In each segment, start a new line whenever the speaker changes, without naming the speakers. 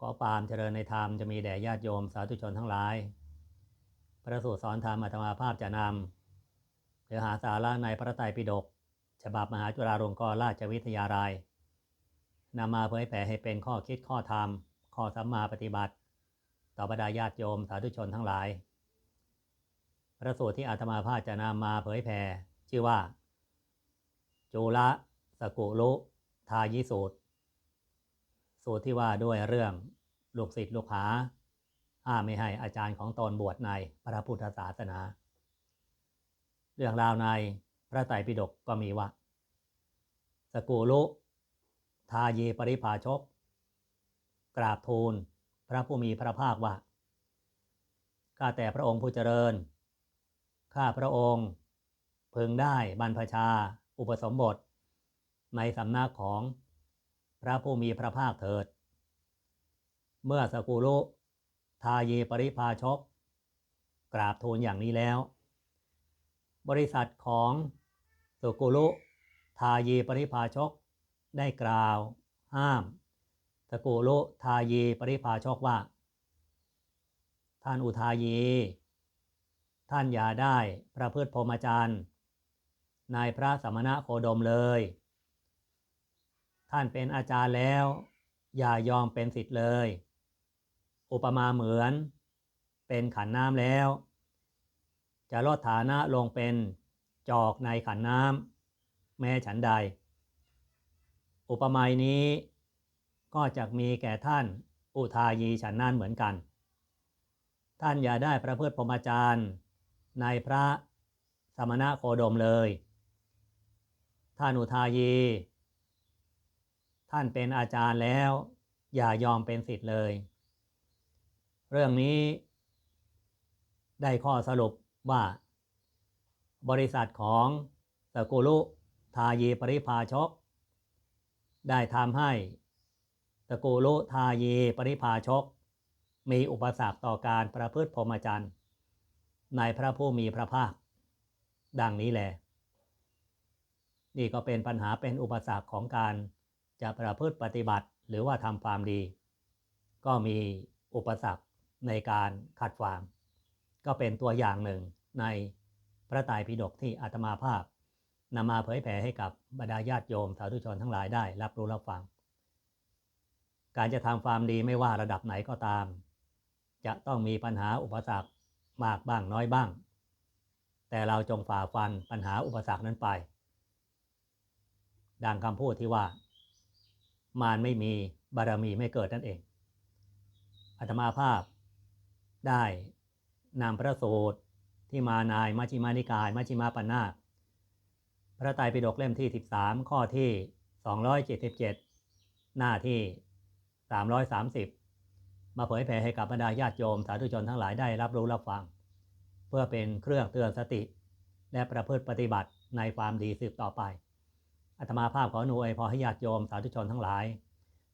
ก็ปามเจริญในธรรมจะมีแด่ญาติโยมสาธุชนทั้งหลาย พระสูตรสอนธรรมอาตมาภาพจะนำเนื้อหาสาระในพระไตรปิฎกฉบับมหาจุฬาลงกรณราชวิทยาลัยนำมาเผยแผ่ให้เป็นข้อคิดข้อธรรม ข้อสัมมาปฏิบัติ ต่อบรรดาญาติโยมสาธุชนทั้งหลาย พระสูตรที่อาตมาภาพจะนำมาเผยแผ่ชื่อว่าจุลสกุลุทายิสูตร สูตรที่ว่าด้วยเรื่องลูกศิษย์ลูกหาห้ามไม่ให้อาจารย์ของตนบวชในพระพุทธศาสนา เรื่องราวในพระไตรปิฎกก็มีว่า สกุลุทาเยปริภาชก กราบทูลพระผู้มีพระภาคว่า ข้าแต่พระองค์ผู้เจริญ ข้าพระองค์พึงได้บรรพชา อุปสมบท ในสำนักของ พระผู้มีพระภาคเถิด เมื่อสกุลุทาเยปริภาชก กราบทูลอย่างนี้แล้ว บริษัทของสกุลุทาเยปริภาชก ได้กล่าวห้ามสกุลุทาเยปริภาชกว่า ท่านอุทายีท่านอย่าได้ประพฤติพรหมจรรย์ในพระสมณะโคดมเลย ท่านเป็นอาจารย์แล้ว อย่ายอมเป็นสิทธิ์เลย อุปมาเหมือน เป็นขันน้ำแล้ว จะลดฐานะลงเป็นจอกในขันน้ำแม้ฉันใด อุปมานี้ก็จะมีแก่ท่านอุทายีฉันนั่นเหมือนกัน ท่านอย่าได้ประพฤติพรหมจรรย์ในพระสมณะโคดมเลย ท่านอุทายี ท่านเป็นอาจารย์แล้ว อย่ายอมเป็นสิทธิ์เลย เรื่องนี้ได้ข้อสรุปว่า บริษัทของสกุลุทายีปริภาชก ได้ทำให้สกุลุทายีปริภาชก มีอุปสรรคต่อการประพฤติพรหมจรรย์ในพระผู้มีพระภาค ดังนี้แหละนี่ก็เป็นปัญหาเป็นอุปสรรคของการ จะประพฤติปฏิบัติหรือว่าทำความดี ก็มีอุปสรรคในการขัดขวางก็เป็นตัวอย่างหนึ่งในพระไตรปิฎกที่อาตมาภาพนำมาเผยแผ่ให้กับบรรดาญาติโยมสาธุชนทั้งหลายได้รับรู้รับฟัง การจะทำความดีไม่ว่าระดับไหนก็ตาม จะต้องมีปัญหาอุปสรรคมากบ้างน้อยบ้าง แต่เราจงฝ่าฟันปัญหาอุปสรรคนั้นไป ดังคำพูดที่ว่า มารไม่มีบารมีไม่เกิดนั่นเองอาตมาภาพได้นำพระสูตรที่มานายมัชฌิมานิกายมัชฌิมาปัญนาพระไตรปิฎกเล่มที่ 13 ข้อที่ 277 หน้าที่ 330 มาเผยแผ่ให้กับบรรดาญาติโยมสาธุชนทั้งหลายได้รับรู้รับฟัง เพื่อเป็นเครื่องเตือนสติ และประพฤติปฏิบัติในความดีสืบต่อไป อาตมาภาพขอหนูอวยพอให้ญาติโยมสาธุชนทั้งหลาย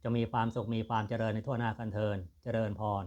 จะมีความสุขมีความเจริญในทั่วหน้ากันเทินเจริญพร